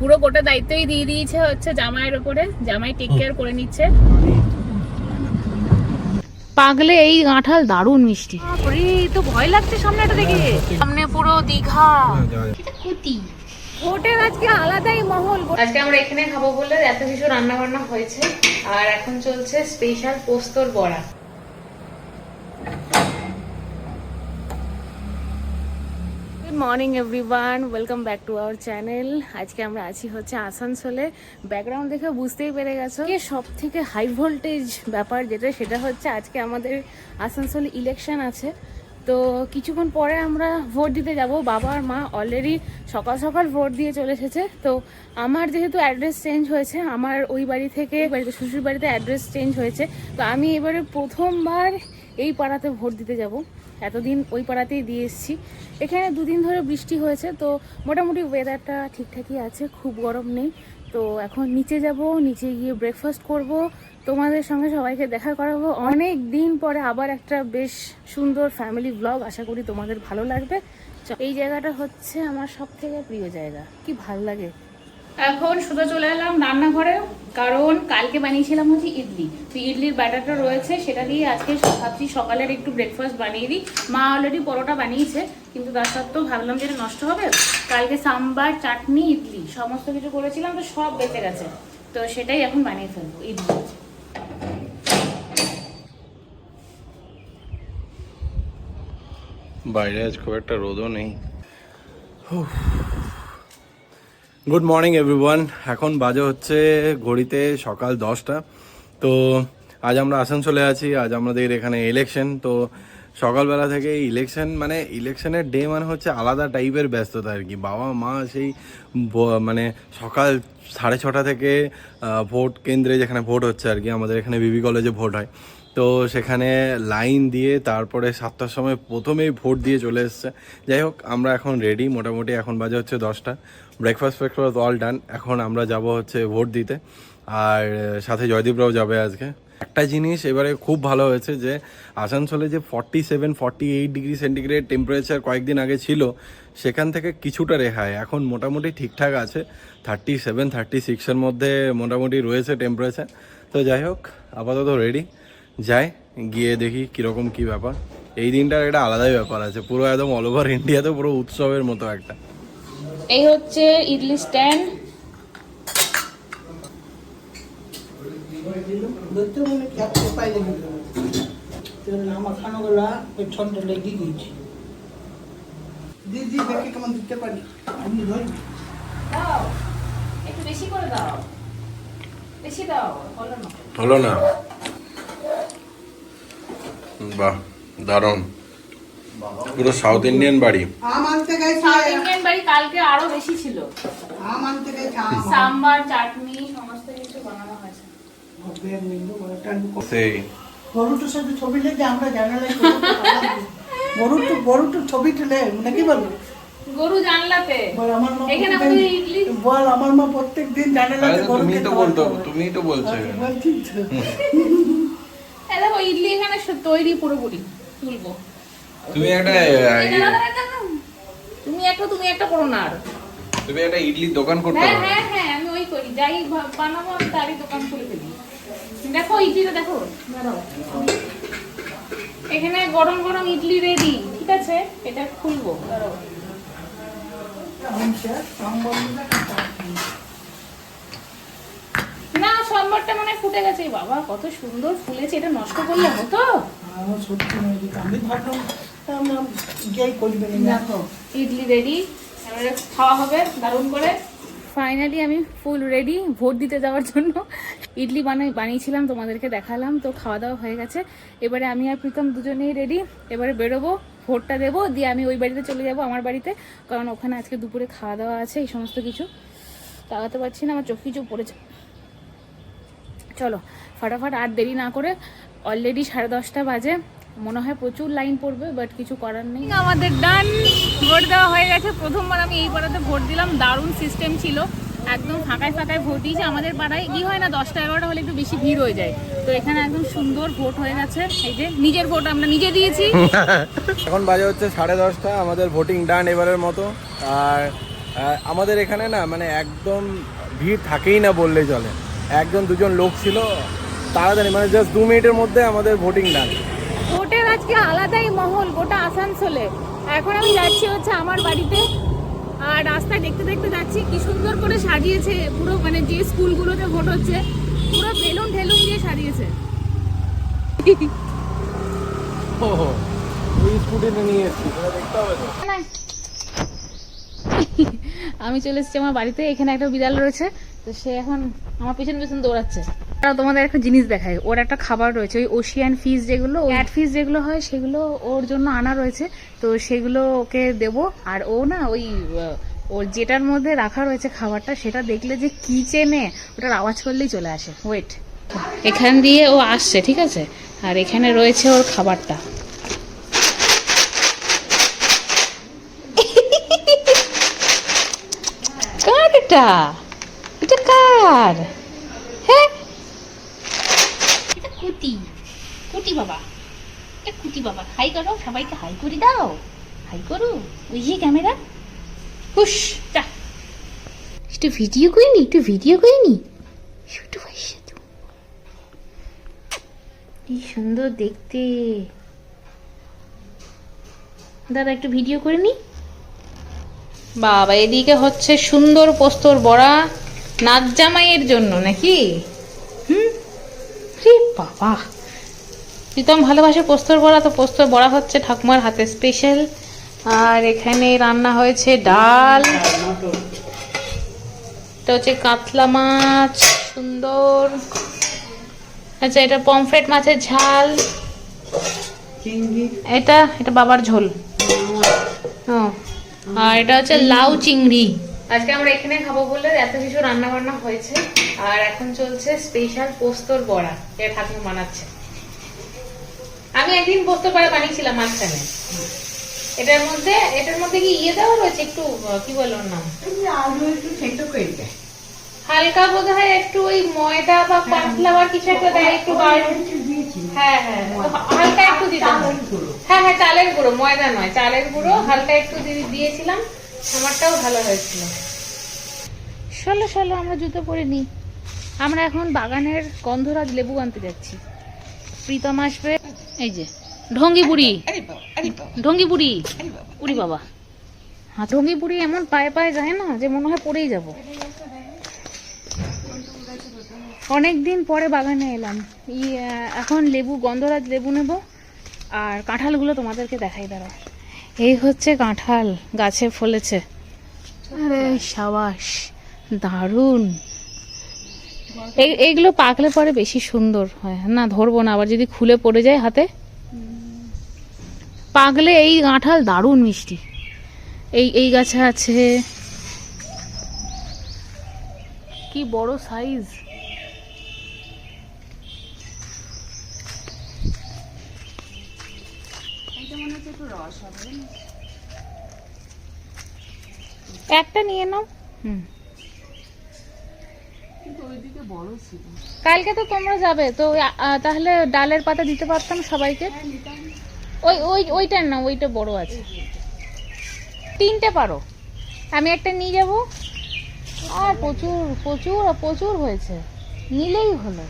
পুরো গোটা দায়িত্বই দিয়ে দিয়েছে হচ্ছে জামাইয়ের ওপরে। জামাই টেক কেয়ার করে নিচ্ছে। পাগলে এই কাঁঠাল দারুণ মিষ্টি। বাপরে, তো ভয় লাগছে সামনে সামনেটা দেখে। সামনে পুরো দীঘা। কুতি। হোটেল আজকে আলাদাই মহল। আজকে আমরা এখানে খাব বলে এত কিছু রান্না বান্না হয়েছে। আর এখন চলছে স্পেশাল পোস্তর বড়া। Morning everyone, welcome back to our channel. আজকে আমরা আছি হচ্ছে আসানসোলে। ব্যাকগ্রাউন্ড দেখে বুঝতেই পেরে গেছো যে সব থেকে হাই ভোল্টেজ ব্যাপার যেটা, সেটা হচ্ছে আজকে আমাদের আসানসোলে ইলেকশন আছে। তো কিছুক্ষণ পরে আমরা ভোট দিতে যাব। বাবা আর মা অলরেডি সকাল সকাল ভোট দিয়ে চলে এসেছে। তো আমার যেহেতু অ্যাড্রেস চেঞ্জ হয়েছে, আমার ওই বাড়ি থেকে বাড়িতে শ্বশুর বাড়িতে অ্যাড্রেস চেঞ্জ হয়েছে। তো আমি এবারে প্রথমবার এই পাড়াতে ভোট দিতে যাব। এতদিন ওই পাড়াতেই দিয়ে এসেছি। এখানে দুদিন ধরে বৃষ্টি হয়েছে, তো মোটামুটি ওয়েদারটা ঠিকঠাকই আছে, খুব গরম নেই। তো এখন নিচে যাব, নিচে গিয়ে ব্রেকফাস্ট করব, তোমাদের সঙ্গে সবাইকে দেখা করাবো। অনেক দিন পরে আবার একটা বেশ সুন্দর ফ্যামিলি ব্লগ আশা করি তোমাদের ভালো লাগবে। এই জায়গাটা হচ্ছে আমার সব থেকে প্রিয় জায়গা। কি ভালো লাগে। এখন শুধু চলে এলাম রান্নাঘরে কারণ কালকে বানিয়েছিলাম হচ্ছে ইডলি। তো ইডলির ব্যাটারটা রয়েছে সেটা দিয়ে আজকে ভাবছি সকালের একটু ব্রেকফাস্ট বানিয়ে দিই। মা অলরেডি পরোটা বানিয়েছে কিন্তু তার সত্ত্বেও ভাবলাম যে নষ্ট হবে। কালকে সাম্বার চাটনি ইডলি সমস্ত কিছু করেছিলাম তো সব বেঁচে গেছে। তো সেটাই এখন বানিয়ে ফেলব ইডলি। বাইরে আজ খুব একটা রোদও নেই। গুড মর্নিং এভরিওয়ান এখন বাজে হচ্ছে ঘড়িতে সকাল দশটা। তো আজ আমরা আসানসোলে আছি, আজ আমাদের এখানে ইলেকশন তো সকালবেলা থেকে ইলেকশন মানে ইলেকশনের ডে মানে হচ্ছে আলাদা টাইপের ব্যস্ততা আর কি। বাবা মা সেই মানে সকাল সাড়ে ছটা থেকে ভোট কেন্দ্রে যেখানে ভোট হচ্ছে আর কি, আমাদের এখানে বিবি কলেজে ভোট হয়। তো সেখানে লাইন দিয়ে তারপরে সাতটার সময় প্রথমেই ভোট দিয়ে চলে এসছে। যাই হোক, আমরা এখন রেডি মোটামুটি এখন বাজে হচ্ছে দশটা। ব্রেকফাস্ট ফ্রেকফাস্ট অল ডান এখন আমরা যাব হচ্ছে ভোট দিতে। আর সাথে জয়দীপরাও যাবে আজকে। একটা জিনিস এবারে খুব ভালো হয়েছে যে, আসানসোলে যে forty seven forty eight degree centigrade temperature কয়েকদিন আগে ছিল, সেখান থেকে কিছুটা রেহাই। এখন মোটামুটি ঠিকঠাক আছে। থার্টি সেভেন থার্টি সিক্সের মধ্যে মোটামুটি রয়েছে টেম্পারেচার তো যাই হোক, আপাতত রেডি যাই, গিয়ে দেখি কীরকম কী ব্যাপার। এই দিনটার একটা আলাদাই ব্যাপার আছে। পুরো একদম অল ওভার ইন্ডিয়াতে পুরো উৎসবের মতো একটা। এই হচ্ছে ইডলি স্ট্যান্ড। হলো না। বাহ দারুণ। পুরো সাউথ ইন্ডিয়ান বাড়ি। আম আনতে গেছে সাউথ ইন্ডিয়ান বাড়ি কালকে আরও বেশি ছিল। আম আনতে গেছে আম সাম্বার চাটনি সমস্ত কিছু বানানো হয়েছে। সেই। গরুটার সাথে ছবি লেগে আমরা জানালাই গরুটা গরুটার ছবি তুলে নাকি বলো গরু জানলাতে। বল আমার মা এখানে প্রত্যেক- আমাদের ইডলি বল আমার মা প্রত্যেক দিন জানালাতে হবে। তুমিই তো বলছো বলছি তো। দেখো ইডলি এখানে সব তৈরি পুরোপুরি তুলবো। তুমি একটা তুমি একটা তুমি একটা করো না আর। তুমি একটা ইডলির দোকান করতে হ্যাঁ হ্যাঁ হ্যাঁ আমি ওই করি। যাই বানাবো আমি তারই দোকান খুলে ফেলি। দেখো ইডলিটা দেখো। দাঁড়াও। এখানে গরম গরম ইডলি রেডি ঠিক আছে? এটা খুলবো। না। সম্বারটা মানে ফুটে গেছে। বাবা কত সুন্দর ফুলেছে। এটা নষ্ট করলে হতো? সত্যি আমি ভাবলাম ইডলি রেডি এবারে খাওয়া হবে দারুণ করে। ফাইনালি আমি ফুল রেডি ভোট দিতে যাওয়ার জন্য ইডলি বানাই, বানিয়েছিলাম, তোমাদেরকে দেখালাম, তো খাওয়া দাওয়া হয়ে গেছে। এবারে আমি আর প্রীতম দুজনেই রেডি এবারে বেরোবো, ভোটটা দেবো, দিয়ে আমি ওই বাড়িতে চলে যাব আমার বাড়িতে, কারণ ওখানে আজকে দুপুরে খাওয়া দাওয়া আছে, এই সমস্ত কিছু। তাকাতে পারছি না, আমার চোখ কিছু পড়েছে। চলো, ফটাফট আর দেরি না করে অলরেডি সাড়ে দশটা বাজে। মনে হয় প্রচুর লাইন পড়বে বাট কিছু করার নেই। আমাদের ডান ভোট দেওয়া হয়ে গেছে। প্রথমবার আমি এই পাড়াতে ভোট দিলাম। দারুণ সিস্টেম ছিল। একদম ফাঁকায় ফাঁকায় ভোট দিয়েছে। আমাদের পাড়ায় কি হয় না দশটা এগারোটা হলে একটু বেশি ভিড় হয়ে যায়। তো এখানে একদম সুন্দর ভোট হয়ে গেছে। এই যে নিজের ভোট আমরা নিজে দিয়েছি। এখন বাজে হচ্ছে সাড়ে দশটা। আমাদের ভোটিং ডান এবারের মতো। আর আমাদের এখানে না মানে একদম ভিড় থাকেই না বললেই চলে। একজন দুজন লোক ছিল। তাড়াতাড়ি মানে জাস্ট দু মিনিটের মধ্যে আমাদের ভোটিং ডান আজকে আলাদাই মহল গোটা আসানসোলে। এখন আমি যাচ্ছি হচ্ছে আমার বাড়িতে। আর রাস্তায় দেখতে দেখতে যাচ্ছি কি সুন্দর করে সাজিয়েছে পুরো মানে যে স্কুলগুলোতে ভোট হচ্ছে পুরো বেলুন ঠেলুন দিয়ে সাজিয়েছে। আমি চলে এসেছি আমার বাড়িতে এখানে একটা বিড়াল রয়েছে। তো সে এখন আমার পেছন পেছন দৌড়াচ্ছে। আর তোমাদের একটা জিনিস দেখায় ওর একটা খাবার রয়েছে ওই ওশিয়ান ফিস যেগুলো ক্যাট ফিস যেগুলো হয় সেগুলো ওর জন্য আনা রয়েছে। তো সেগুলো ওকে দেব আর ও না ওই ওর যেটার মধ্যে রাখা রয়েছে খাবারটা সেটা দেখলে যে কি চেনে ওটার আওয়াজ করলেই চলে আসে। ওয়েট এখান দিয়ে ও আসছে ঠিক আছে? আর এখানে রয়েছে ওর খাবারটা। কার এটা হ্যাঁ? কুটি। কুটি বাবা। এটা কুটি বাবা। হাই করো সবাইকে হাই করে দাও। হাই করো। ওই যে ক্যামেরা। হুস যা। একটু ভিডিও করিনি একটু ভিডিও করিনি কি সুন্দর দেখতে। দাদা একটু ভিডিও করে নি। বাবা এদিকে হচ্ছে সুন্দর পোস্তর বড়া। নাচ জামাইয়ের জন্য নাকি? হুম? রে বাবা। প্রীতম ভালোবাসে পোস্তর বড়া তো পোস্তর বড়া হচ্ছে ঠাকুমার হাতে স্পেশাল আর এখানে রান্না হয়েছে ডাল। এটা হচ্ছে কাতলা মাছ সুন্দর। আচ্ছা এটা পমফ্রেট মাছের ঝাল। এটা এটা বাবার ঝোল। ও আর এটা হচ্ছে লাউ চিংড়ি। আজকে আমরা এখানে খাব বলে এত কিছু রান্না বান্না হয়েছে আর এখন চলছে স্পেশাল পোস্তর বড়া যেটা ঠাকুমা বানাচ্ছে। আমি একদিন পোস্তর বড়া বানিয়েছিলাম মাঝখানে। এটার মধ্যে এটার মধ্যে কি ইয়ে দেওয়া রয়েছে একটু কি বলো নাম? আলু একটু সেদ্ধ করে দেয় হালকা বোধ হয় একটু ওই ময়দা বা কর্নফ্লাওয়ার কিছু একটা দেয় একটু গাঢ়। একটু দিয়েছি। হ্যাঁ হ্যাঁ হালকা একটু দিতে। হ্যাঁ হ্যাঁ চালের গুঁড়ো ময়দা নয় চালের গুঁড়ো হালকা একটু দিয়েছিলাম। আমারটাও ভালো হয়েছিল। চলো চলো, আমরা জুতো পরে নিই। আমরা এখন বাগানের গন্ধরাজ লেবু আনতে যাচ্ছি। প্রীতম আসবে। এই যে, ঢঙ্গি বুড়ি। ঢঙ্গি বুড়ি। উড়ি বাবা। হ্যাঁ ঢঙ্গি বুড়ি এমন পায়ে পায়ে যায় না যে মনে হয় পড়েই যাব। অনেক দিন পরে বাগানে এলাম। ই এখন লেবু, গন্ধরাজ লেবু নেব। আর কাঁঠালগুলো তোমাদেরকে দেখাই দাঁড়াও। এই হচ্ছে কাঁঠাল গাছে ফলেছে। আরে সাবাস দারুণ। এই এইগুলো পাকলে পরে বেশি সুন্দর হয়। না ধরবো না আবার যদি খুলে পড়ে যায় হাতে। পাকলে এই কাঁঠাল দারুণ মিষ্টি। এই এই গাছে আছে। কি বড় সাইজ একটা নিয়ে নাও। হুম। কালকে তো তোমরা যাবে তো তাহলে ডালের পাতা দিতে পারতাম সবাইকে। ওই ওই ওইটার না ওইটা বড় আছে। তিনটে পারো। আমি একটা নিয়ে যাব। আর প্রচুর প্রচুর প্রচুর হয়েছে। নিলেই হলো।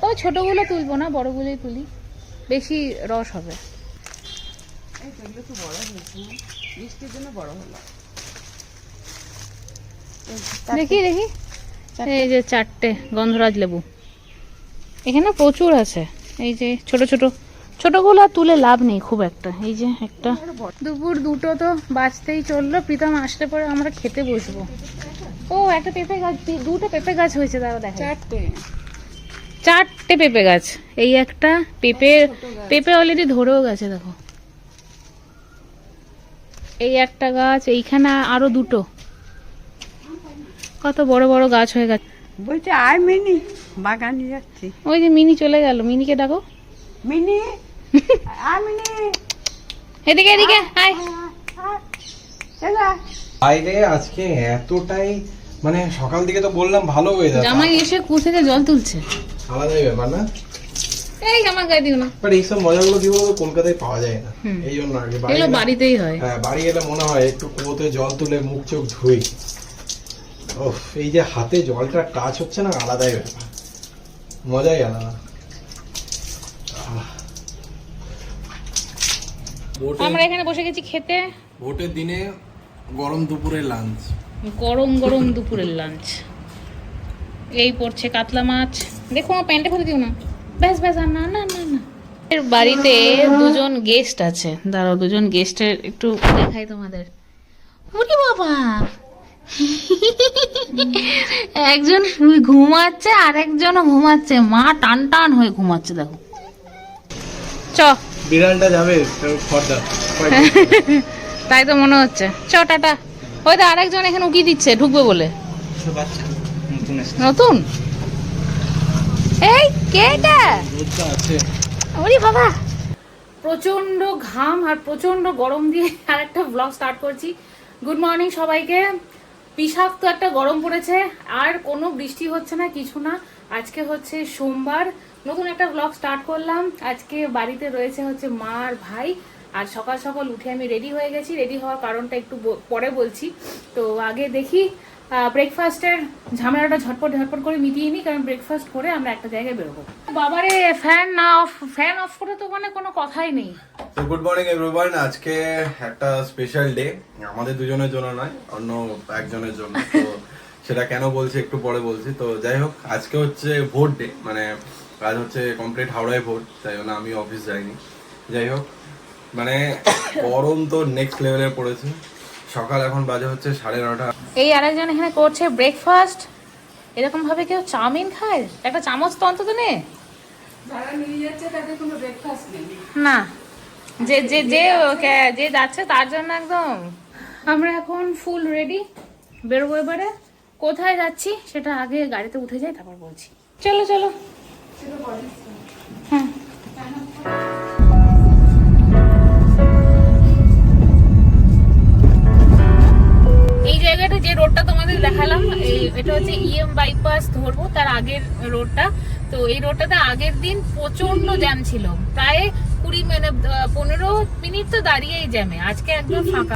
তবে ছোটগুলো তুলবো না বড়গুলোই তুলি। বেশি রস হবে। দেখি দেখি। এই যে চারটে গন্ধরাজ লেবু। এখানে প্রচুর আছে। এই যে ছোট ছোট। ছোটগুলো তুলে লাভ নেই খুব একটা। এই যে একটা। দুপুর দুটো তো বাঁচতেই চলল। প্রীতম আসলে পরে আমরা খেতে বসবো। ও একটা পেঁপে গাছ দুটো পেঁপে গাছ হয়েছে তারা দেখা চারটে। চারটে পেঁপে গাছ। এই একটা পেঁপে পেঁপে অলরেডি ধরেও গেছে দেখো। এই একটা গাছ এইখানে আরও দুটো। কত বড় বড় গাছ হয়ে গেছে। বলছে আয় মিনি বাগানে যাচ্ছি। ওই যে মিনি চলে গেল। মিনিকে ডাকো। মিনি আয় মিনি। এদিকে এদিকে আয়। আয়। বাইরে আজকে এতটাই মানে সকাল থেকে তো বললাম ভালো ওয়েদার জামাই এসে কু থেকে জল তুলছে। আলাদাই ব্যাপার না? এই আমার গায়ে দিও না। বাট এইসব মজাগুলো কি বলব কলকাতায় পাওয়া যায় না। এই জন্য আগে বাড়ি বাড়িতেই হয়। হ্যাঁ বাড়ি এলে মনে হয় একটু কুয়োতে জল তুলে মুখ চোখ ধুই। ওফ এই যে হাতে জলটা টাচ হচ্ছে না আলাদাই ব্যাপার। মজাই আলাদা। আমরা এখানে বসে গেছি খেতে। ভোটের দিনে গরম দুপুরে লাঞ্চ। গরম গরম দুপুরের লাঞ্চ। এই পড়ছে কাতলা মাছ। দেখো আমার প্যান্টে ফেলে দিও না। ব্যাস ব্যাস আর না না না না। এর বাড়িতে দুজন গেস্ট আছে। দাঁড়াও দুজন গেস্টের একটু দেখাই তোমাদের। ওরে বাবা। একজন ঘুমাচ্ছে আর একজনও ঘুমাচ্ছে। মা টান টান হয়ে ঘুমাচ্ছে দেখো। চ। বিড়ালটা যাবে তাই তো মনে হচ্ছে। চ টাটা। ওই তো আরেকজন এখানে উকি দিচ্ছে ঢুকবে বলে। নতুন? এই কে এটা? ওরে বাবা। প্রচণ্ড ঘাম আর প্রচণ্ড গরম দিয়ে আর একটা ব্লগ স্টার্ট করছি। গুড মর্নিং সবাইকে। বিষাক্ত একটা গরম পড়েছে আর কোনো বৃষ্টি হচ্ছে না কিছু না। আজকে হচ্ছে সোমবার। নতুন একটা ব্লগ স্টার্ট করলাম। আজকে বাড়িতে রয়েছে হচ্ছে মা আর ভাই। আর সকাল সকাল উঠে আমি রেডি হয়ে গেছি। রেডি হওয়ার কারণটা একটু ব- পরে বলছি। তো আগে দেখি ব্রেকফাস্টের ঝামেলাটা ঝটপট ঝটপট করে মিটিয়ে নিই কারণ ব্রেকফাস্ট করে আমরা একটা জায়গায় বেরোবো। বাবারে ফ্যান না অফ ফ্যান অফ করে তো মানে কোনো কথাই নেই। গুড মর্নিং এভরিওয়ান আজকে একটা স্পেশাল ডে আমাদের দুজনের জন্য নয় অন্য একজনের জন্য। তো সেটা কেন বলছি একটু পরে বলছি। তো যাই হোক আজকে হচ্ছে ভোট ডে মানে আজ হচ্ছে কমপ্লিট হাওড়ায় ভোট তাই জন্য আমি অফিস যাইনি। যাই হোক মানে গরম তো নেক্সট লেভেলে পড়েছে। সকাল এখন বাজে হচ্ছে সাড়ে নটা। এই আরেকজন এখানে করছে ব্রেকফাস্ট এরকম ভাবে কেউ চাউমিন খায়? একটা চামচ তো অন্তত নে। না। যে যে যে ওকে- যে যাচ্ছে তার জন্য একদম। আমরা এখন ফুল রেডি বেরোবো এবারে। কোথায় যাচ্ছি সেটা আগে গাড়িতে উঠে যাই তারপর বলছি। চলো চলো। হ্যাঁ। রোডটা তোমাদের দেখালাম এই এটা হচ্ছে ইএম বাইপাস ধরবো তার আগের রোডটা তো এই রোডটাতে আগের দিন প্রচণ্ড জ্যাম ছিল। প্রায় কুড়ি মানে পনেরো মিনিট তো দাঁড়িয়েই জ্যামে আজকে একদম ফাঁকা।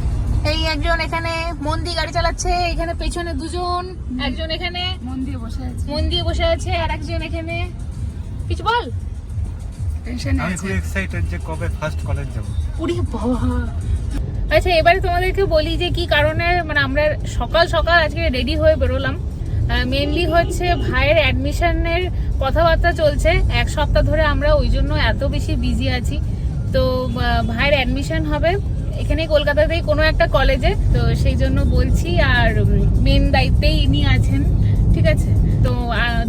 এই একজন এখানে মন দিয়ে গাড়ি চালাচ্ছে এখানে পেছনে দুজন। একজন এখানে মন দিয়ে বসে আছে। মন দিয়ে বসে আছে আর একজন এখানে। কিছু বল? টেনশন আমি খুব এক্সাইটেড যে কবে ফার্স্ট কলেজ যাব। আচ্ছা এবারে তোমাদেরকে বলি যে কি কারণে মানে আমরা সকাল সকাল আজকে রেডি হয়ে বেরোলাম। মেনলি হচ্ছে ভাইয়ের অ্যাডমিশনের কথাবার্তা চলছে। এক সপ্তাহ ধরে আমরা ওই জন্য এত বেশি বিজি আছি। তো ভাইয়ের অ্যাডমিশন হবে এখানে কলকাতাতেই কোনো একটা কলেজে তো সেই জন্য বলছি, আর মেন দায়িত্বেই ইনি আছেন, ঠিক আছে? তো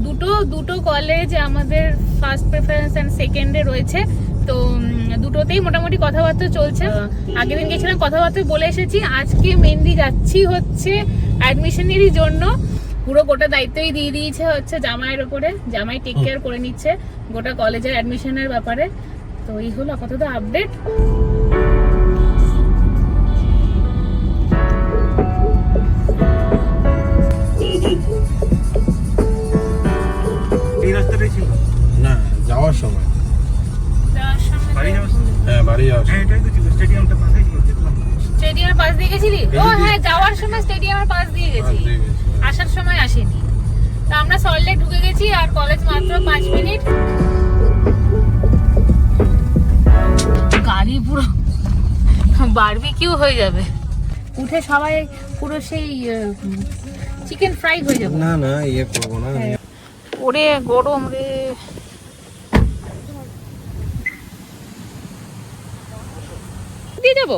দুটো দুটো কলেজ আমাদের ফার্স্ট প্রেফারেন্স অ্যান্ড সেকেন্ডে রয়েছে। তো দুটোতেই মোটামুটি কথাবার্তা চলছে। আগের দিন গেছিলাম কথাবার্তা বলে এসেছি আজকে মেনলি যাচ্ছি হচ্ছে অ্যাডমিশনেরই জন্য। পুরো গোটা দায়িত্বই দিয়ে দিয়েছে হচ্ছে জামাইয়ের ওপরে। জামাই টেক কেয়ার করে নিচ্ছে গোটা কলেজের অ্যাডমিশনের ব্যাপারে। তো এই হলো আপাতত আপডেট এই রাস্তাটাই ছিল? না যাওয়ার সময়। পাশ দিয়ে গেছিলি? ও হ্যাঁ যাওয়ার সময় স্টেডিয়ামের পাশ দিয়ে গেছি। আসার সময় আসেনি। তা আমরা সল্টলেক ঢুকে গেছি আর কলেজ মাত্র পাঁচ মিনিট। গাড়ি পুরো বারবিকিউ হয়ে যাবে। উঠে সবাই পুরো সেই চিকেন ফ্রাই হয়ে যাবে। না না ইয়ে করব না। ওরে গরম রে। দিয়ে যাব?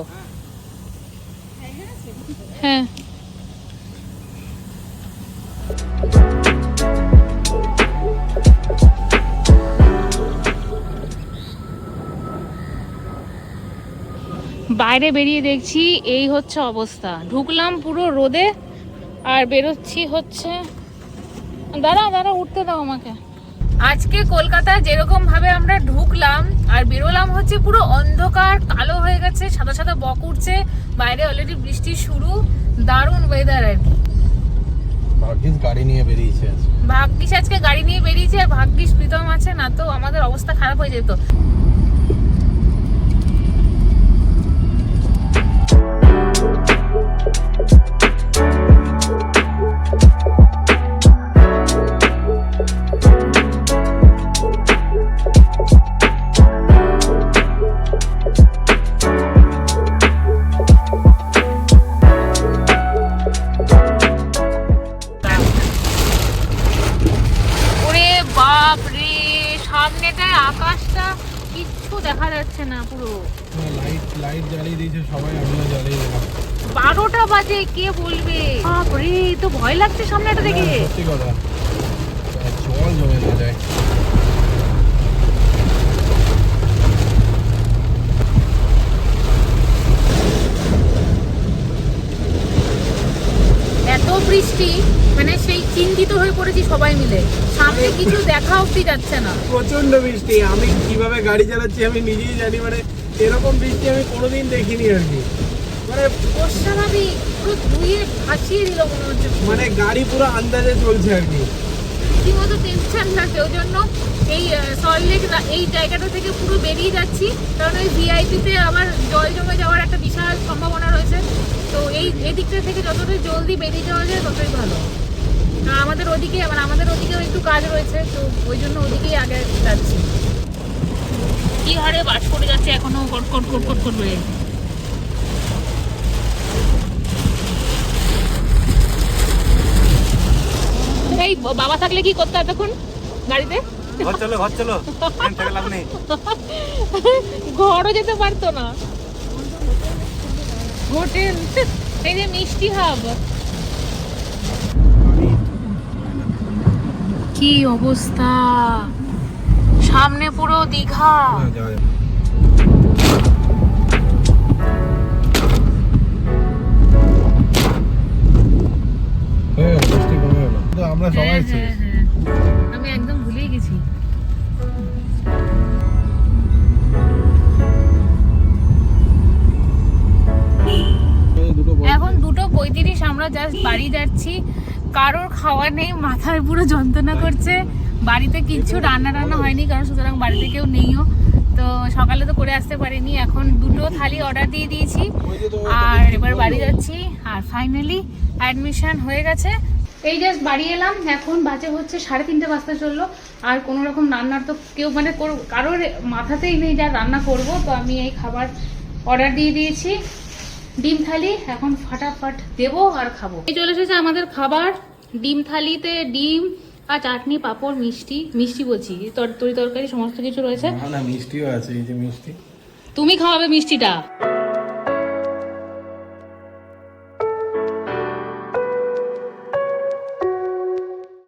হ্যাঁ। বাইরে বেরিয়ে দেখছি এই হচ্ছে অবস্থা। ঢুকলাম পুরো রোদে আর বেরোচ্ছি হচ্ছে দাঁড়া দাঁড়া, উঠতে দাও আমাকে। আজকে কলকাতায় যেরকম ভাবে আমরা ঢুকলাম আর বেরোলাম হচ্ছে পুরো অন্ধকার, কালো হয়ে গেছে। সাদা সাদা বক উঠছে বাইরে অলরেডি বৃষ্টি শুরু দারুণ ওয়েদার আর কি ভাগ্যিস গাড়ি নিয়ে বেরিয়েছে। ভাগ্যিস আজকে গাড়ি নিয়ে বেরিয়েছে আর ভাগ্যিস প্রীতম আছে না তো আমাদের অবস্থা খারাপ হয়ে যেত না পুরো। লাইট লাইট জ্বালিয়ে দিয়েছে সবাই আমিও জ্বালিয়ে দিলাম। বারোটা বাজে কে বলবে? বাপ রে তো ভয় লাগছে সামনেটা দেখে। সত্যি কথা। জল জমে না যায় এত বৃষ্টি। মানে সেই চিন্তিত হয়ে পড়েছি সবাই মিলে। সামনে কিছু দেখা অব্দি যাচ্ছে না। প্রচণ্ড বৃষ্টি। আমি কীভাবে গাড়ি চালাচ্ছি আমি নিজেই জানি মানে এরকম বৃষ্টি আমি কোনোদিন দেখিনি আর কি। মানে অস্বাভাবিক পুরো ধুয়ে ভাসিয়ে দিল মনে হচ্ছে মানে গাড়ি পুরো আন্দাজে চলছে আর কি। রীতিমতো টেনশন লাগছে ওই জন্য এই সল্টলেক এই জায়গাটা থেকে পুরো বেরিয়ে যাচ্ছি। কারণ ওই ভিআইপিতে আবার জল জমে যাওয়ার একটা বিশাল সম্ভাবনা রয়েছে। তো এই এদিকটা থেকে যতটা জলদি বেরিয়ে যাওয়া যায় ততই ভালো। আমাদের ওদিকে মানে আমাদের ওদিকেও একটু কাজ রয়েছে তো ওই জন্য ওদিকেই আগে যাচ্ছি। কি হারে বাস করে যাচ্ছে এখনও? কটকট কটকট করবে এই বাবা থাকলে কি করতে হবে এতক্ষণ গাড়িতে? ঘর চলো ঘর চলো। ঘরও যেতে পারতো না। হোটেল। এই যে মিষ্টি হাব। কি অবস্থা? সামনে পুরো দীঘা। কারোর খাওয়া নেই মাথায় পুরো যন্ত্রণা করছে। বাড়িতে কিচ্ছু রান্না টান্না হয়নি কারণ সুতরাং বাড়িতে কেউ নেইও। তো সকালে তো করে আসতে পারিনি এখন দুটো থালি অর্ডার দিয়ে দিয়েছি। আর এবার বাড়ি যাচ্ছি আর ফাইনালি অ্যাডমিশন হয়ে গেছে। এই জাস্ট বাড়ি এলাম এখন বাজে হচ্ছে সাড়ে তিনটে বাজতে চলল। আর কোনো রকম রান্নার তো কেউ মানে কোর- কারোর মাথাতেই নেই যা রান্না করব তো আমি এই খাবার অর্ডার দিয়ে দিয়েছি। ডিম থালি এখন ফাটাফাট দেবো আর খাব। এই চলে এসেছে আমাদের খাবার। ডিম থালিতে ডিম আর চাটনি পাঁপড় মিষ্টি মিষ্টি বলছি। তর- তরি তরকারি সমস্ত কিছু রয়েছে। না, না মিষ্টিও আছে এই যে মিষ্টি। তুমি খাওয়াবে মিষ্টিটা।